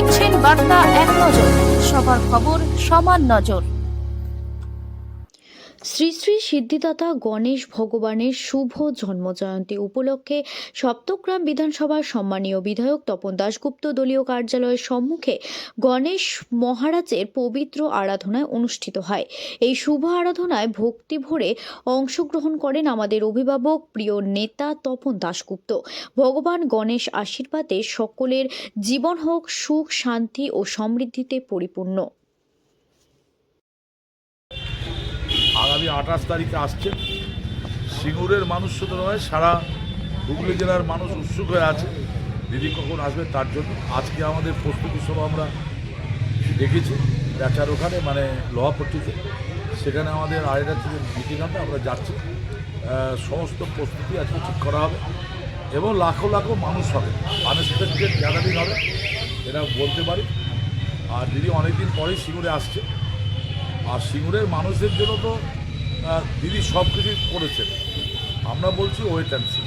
দেখছেন বার্তা এক নজর। সবার খবর সমান নজর। শ্রী শ্রী সিদ্ধিদাতা গণেশ ভগবানের শুভ জন্মজয়ন্তী উপলক্ষে সপ্তগ্রাম বিধানসভার সম্মানীয় বিধায়ক তপন দাশগুপ্ত দলীয় কার্যালয়ের সম্মুখে গণেশ মহারাজের পবিত্র আরাধনায় অনুষ্ঠিত হয়। এই শুভ আরাধনায় ভক্তি ভরে অংশগ্রহণ করেন আমাদের অভিভাবক প্রিয় নেতা তপন দাশগুপ্ত। ভগবান গণেশ আশীর্বাদে সকলের জীবন হোক সুখ, শান্তি ও সমৃদ্ধিতে পরিপূর্ণ। আগামী আঠাশ তারিখে আসছে। সিঙ্গুরের মানুষ শুধু নয়, সারা হুগলি জেলার মানুষ উৎসুক হয়ে আছে। দিদি কখন আসবে তার জন্য আজকে আমাদের প্রস্তুতি সভা আমরা দেখেছি। বেচার ওখানে মানে লোহাপট্টিতে। সেখানে আমাদের আড়াইটা থেকে মিটিং হবে আমরা যাচ্ছি। সমস্ত প্রস্তুতি আজকে ঠিক করা হবে এবং লাখো লাখো মানুষ হবে। আনএক্সপেক্টেড গ্যাদারিং হবে এটা বলতে পারি। আর দিদি অনেকদিন পরেই সিঙ্গুরে আসছে। আর সিঙ্গুরের মানুষের জন্য তো দিদি সব কিছুই করেছেন। আমরা বলছি ওয়েট অ্যান্ড সি